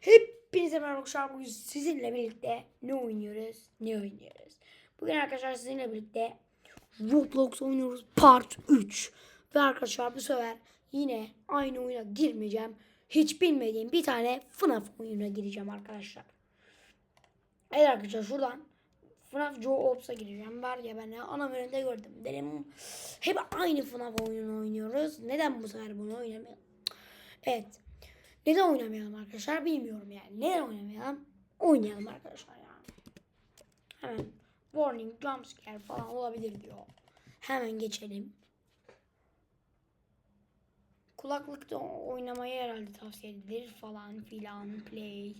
Hepinize merhaba arkadaşlar. Bugün sizinle birlikte ne oynuyoruz? Ne oynuyoruz? Bugün arkadaşlar sizinle birlikte Roblox oynuyoruz Part 3. Ve arkadaşlar bu sefer yine aynı oyuna girmeyeceğim. Hiç bilmediğim bir tane FNAF oyununa gireceğim arkadaşlar. Evet arkadaşlar şuradan FNAF Joe Ops'a gireceğim. Var ya ben ana menüde gördüm. Dedim hep aynı FNAF oyununu oynuyoruz. Neden bu sefer bunu oynamayalım? Evet. Neden oynamayalım arkadaşlar bilmiyorum yani. Neden oynamayalım? Oynayalım arkadaşlar yani. Hemen warning, jumpscare falan olabilir diyor. Hemen geçelim. Kulaklıkta oynamayı herhalde tavsiye edilir falan filan play.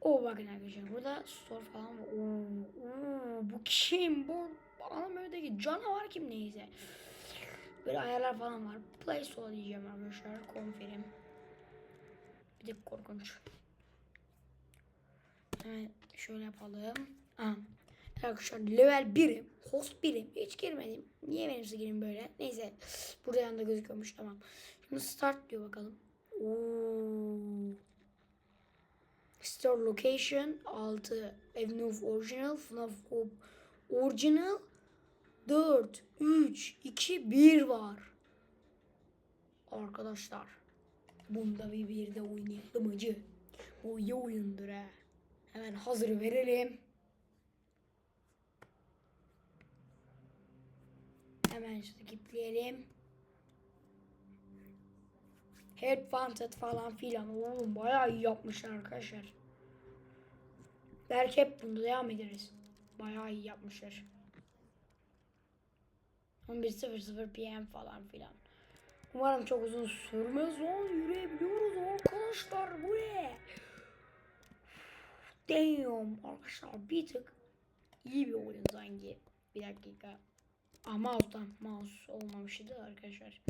O bakın arkadaşlar burada store falan var. Oo, oo, bu kim? Bu Anamördeki canavar kim neyse. Böyle ayarlar falan var. Play store diyeceğim arkadaşlar. Konferim. Bir de korkunç. Hemen şöyle yapalım. Arkadaşlar level 1'im. Host 1'im. Hiç girmedim. Niye benimse girin böyle? Neyse. Burada yanında gözüküyormuş. Tamam. Şimdi start diyor bakalım. Oo. Store location 6. Avenue Original. FNAF Original 4, 3, 2, 1 var. Arkadaşlar. Bunda bir bir de oynayalım acı. Bu iyi oyundur ha. Hemen hazır verelim. Hemen skipleyelim. Head Wanted falan filan. Oğlum bayağı iyi yapmışlar arkadaşlar. Belki hep bunda devam ederiz. Bayağı iyi yapmışlar. 11.00 PM falan filan. Umarım çok uzun sürmez lan yürüyebiliyoruz arkadaşlar bu ne? Damn arkadaşlar bir tık iyi bir oyun sanki. Bir dakika. Ah mouse'dan mouse olmamıştı arkadaşlar.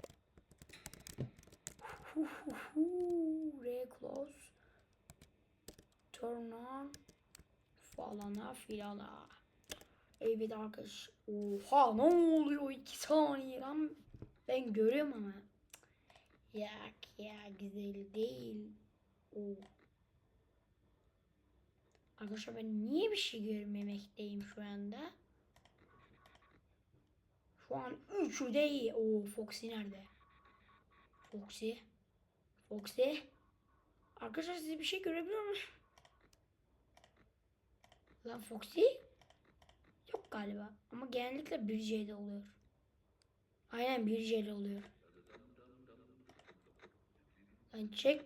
Reclose Turn on falana filana. Evet arkadaş. Oha ne oluyor iki saniye lan. Ben görüyorum ama. Yak ya güzel değil. Oo. Arkadaşlar ben niye bir şey görmemekteyim şu anda? Şu an üçü de iyi. Oo Foxy nerede? Foxy. Foxy. Arkadaşlar siz bir şey görebiliyor musunuz? Lan Foxy? Yok galiba. Ama genellikle 1C'de oluyor. Aynen 1C'de oluyor. Lan çek.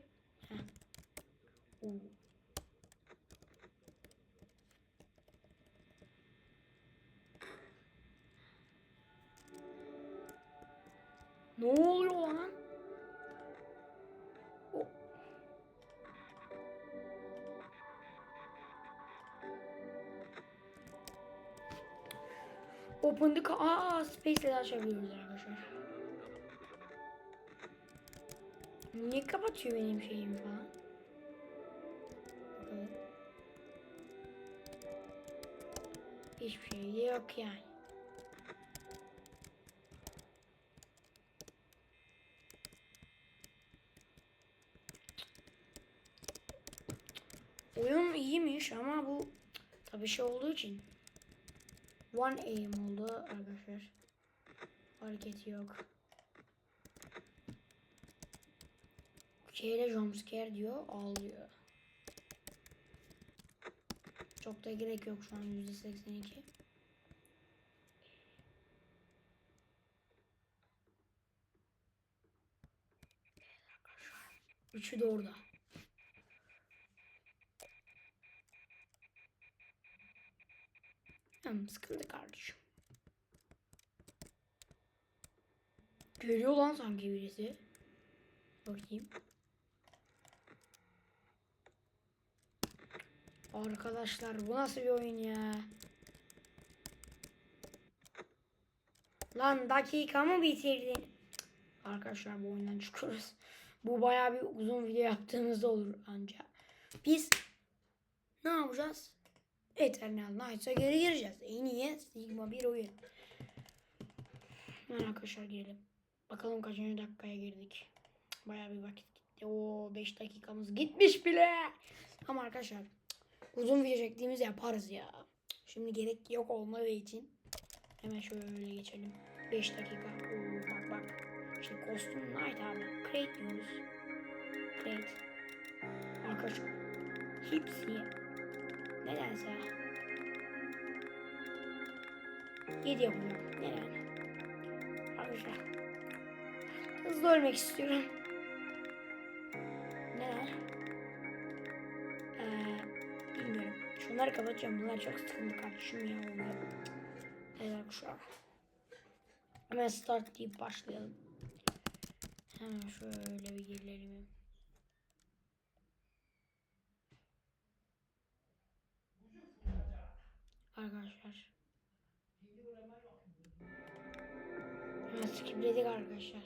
Ne oluyor lan? O- Open the ca- Aa space ile açabiliyoruz arkadaşlar. Niye kapatıyor benim şeyim falan? Bakalım. Hiçbir şey yok yani. Oyun iyiymiş ama bu tabii şey olduğu için One aim oldu arkadaşlar. Hareketi yok. Şeyle jumpscare diyor ağlıyor. Çok da gerek yok şu an %82. Üçü de orada. Hem sıkıldı kardeşim. Görüyor lan sanki birisi. Bakayım. Arkadaşlar bu nasıl bir oyun ya? Lan dakikamı bitirdin. Arkadaşlar bu oyundan çıkıyoruz. Bu bayağı bir uzun video yaptığımızda olur anca. Biz ne yapacağız? Eternal Knights'a geri gireceğiz. En iyi Sigma bir oyun. Hemen arkadaşlar girelim. Bakalım kaçıncı dakikaya girdik. Bayağı bir vakit gitti. O 5 dakikamız gitmiş bile. Ama arkadaşlar uzun video çektiğimiz yaparız ya. Şimdi gerek yok olmadığı için hemen şöyle geçelim. 5 dakika. Oo, bak bak. İşte kostüm night abi. Create diyoruz. Create. Arkadaşlar hepsi nedense 7 yapacağım. Neden? Arkadaşlar hızlı ölmek istiyorum. Şunları kapatacağım. Bunlar çok sıkıntı kardeşim ya. Onlar. Evet arkadaşlar. Hemen start deyip başlayalım. Hemen şöyle bir gelelim. Arkadaşlar. Hemen skipledik arkadaşlar.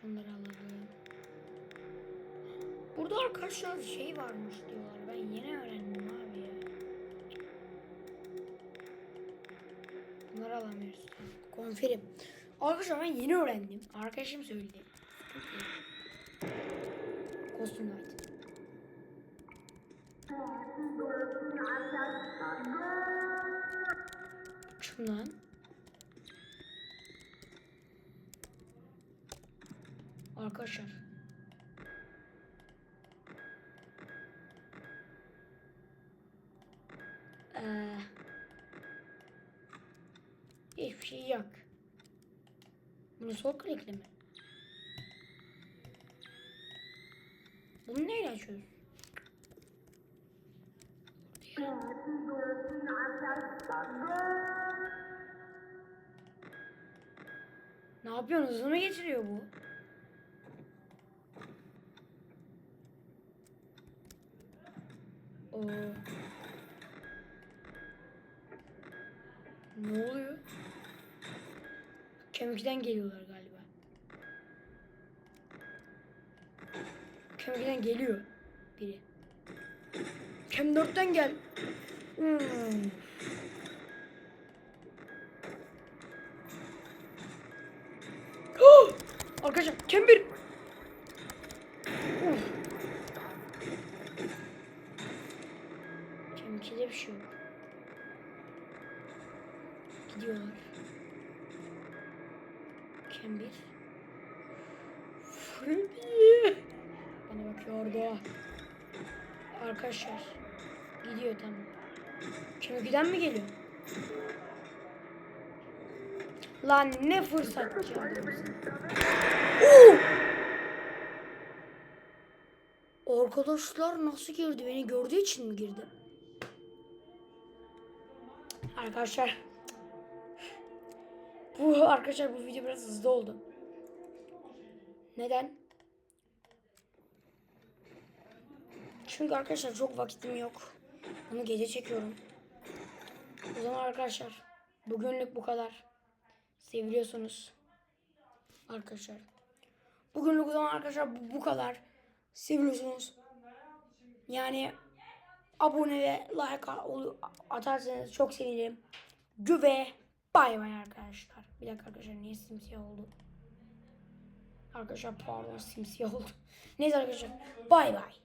Şunları alalım. Burada arkadaşlar şey varmış diyorlar. Ben yeni öğrendim abi ya. Bunları alamıyoruz. Konferim. Arkadaşlar ben yeni öğrendim. Arkadaşım söyledi. Kostüm Night. Şundan. Arkadaşlar. Hiçbir şey yok. Bunu sol klikle mi? Bunu neyle açıyoruz? Ne yapıyorsun? Hızlı mı geçiriyor bu? Oo. Ne oluyor? Kemikten geliyorlar galiba. Kemikten geliyor biri. Kem 4'ten gel. Hmm. Arkadaşlar Kem 1. Kem 1. Freddy. Bana bakıyordu. Arkadaşlar. Gidiyor tamam. Kem 2'den mi geliyor? Lan ne fırsatçı adamsın. Oo! Arkadaşlar nasıl girdi? Beni gördüğü için mi girdi? Arkadaşlar. Bu arkadaşlar bu video biraz hızlı oldu. Neden? Çünkü arkadaşlar çok vakitim yok. Bunu gece çekiyorum. O zaman arkadaşlar bugünlük bu kadar. Seviliyorsunuz. Arkadaşlar. Bugünlük o zaman arkadaşlar bu, bu kadar. Seviliyorsunuz. Yani abone ve like atarsanız çok sevinirim. Güve bay bay arkadaşlar. Bir dakika arkadaşlar niye simsiyah oldu? Arkadaşlar pardon simsiyah oldu. Neyse arkadaşlar bay bay.